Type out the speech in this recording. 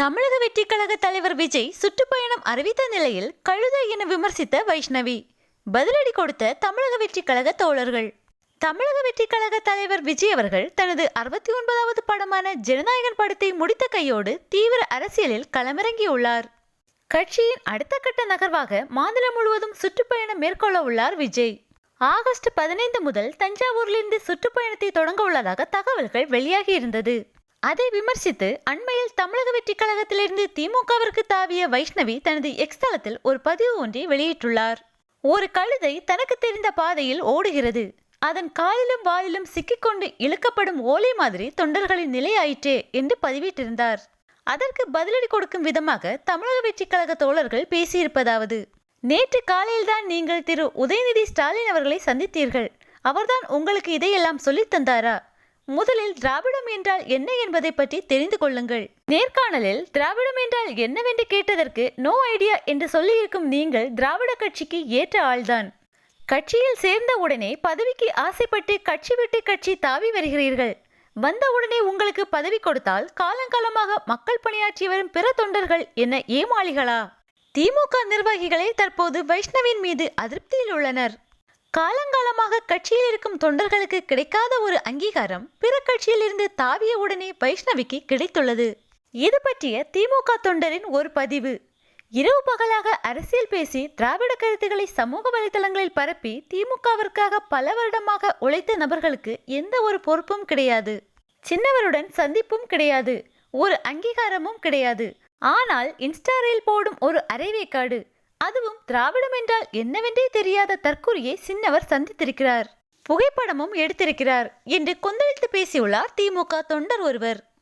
தமிழக வெற்றிக் கழக தலைவர் விஜய் சுற்றுப்பயணம் அறிவித்த நிலையில் கழுதை என விமர்சித்த வைஷ்ணவி. பதிலடி கொடுத்த தமிழக வெற்றிக் கழக தோழர்கள். தமிழக வெற்றிக் கழக தலைவர் விஜய் அவர்கள் தனது அறுபத்தி ஒன்பதாவது படமான ஜனநாயகன் படத்தை முடித்த கையோடு தீவிர அரசியலில் களமிறங்கியுள்ளார். கட்சியின் அடுத்த கட்ட நகர்வாக மாநிலம் முழுவதும் சுற்றுப்பயணம் மேற்கொள்ள உள்ளார் விஜய். ஆகஸ்ட் பதினைந்து முதல் தஞ்சாவூரிலிருந்து சுற்றுப்பயணத்தை தொடங்க உள்ளதாக தகவல்கள் வெளியாகி இருந்தது. அதை விமர்சித்து அண்மையில் தமிழக வெற்றிக் கழகத்திலிருந்து திமுகவிற்கு தாவிய வைஷ்ணவி தனது எக்ஸ் தளத்தில் ஒரு பதிவு ஒன்றை வெளியிட்டுள்ளார். ஒரு கழுதை தனக்கு தெரிந்த பாதையில் ஓடுகிறது. அதன் காலிலும் வாலிலும் சிக்கிக்கொண்டு இழுக்கப்படும் ஓலை மாதிரி தொண்டர்களின் நிலை ஆயிற்றே என்று பதிவிட்டிருந்தார். அதற்கு பதிலடி கொடுக்கும் விதமாக தமிழக வெற்றிக் கழக தோழர்கள் பேசியிருப்பதாவது நேற்று காலையில்தான் நீங்கள் திரு. உதயநிதி ஸ்டாலின் அவர்களை சந்தித்தீர்கள். அவர்தான் உங்களுக்கு இதையெல்லாம் சொல்லித் தந்தாரா? முதலில் திராவிடம் என்றால் என்ன என்பதை பற்றி தெரிந்து கொள்ளுங்கள். நேர்காணலில் திராவிடம் என்றால் என்னவென்று கேட்டதற்கு நோ ஐடியா என்று சொல்லியிருக்கும் நீங்கள் திராவிட கட்சிக்கு ஏற்ற ஆள்தான். கட்சியில் சேர்ந்த உடனே பதவிக்கு ஆசைப்பட்டு கட்சி விட்டு கட்சி தாவி வருகிறீர்கள். வந்த உடனே உங்களுக்கு பதவி கொடுத்தால் காலங்காலமாக மக்கள் பணியாற்றி வரும் பிற தொண்டர்கள் என்ன ஏமாளிகளா? திமுக நிர்வாகிகளே தற்போது வைஷ்ணவின் மீது அதிருப்தியில் உள்ளனர். காலங்காலமாக கட்சியில் இருக்கும் தொண்டர்களுக்கு கிடைக்காத ஒரு அங்கீகாரம் பிற கட்சியில் இருந்து தாவிய உடனே வைஷ்ணவிக்கு கிடைத்துள்ளது. இது பற்றிய திமுக தொண்டரின் ஒரு பதிவு. இரவு பகலாக அரசியல் பேசி திராவிட கருத்துக்களை சமூக வலைதளங்களில் பரப்பி திமுகவிற்காக பல வருடமாக உழைத்த நபர்களுக்கு எந்த ஒரு பொறுப்பும் கிடையாது. சின்னவருடன் சந்திப்பும் கிடையாது. ஒரு அங்கீகாரமும் கிடையாது. ஆனால் இன்ஸ்டாரில் போடும் ஒரு அரைவேக்காடு. அதுவும் திராவிடம் என்றால் என்னவென்றே தெரியாத தற்கொலையை சின்னவர் சந்தித்திருக்கிறார். புகைப்படமும் எடுத்திருக்கிறார் என்று கொந்தளித்து பேசியுள்ளார் திமுக தொண்டர் ஒருவர்.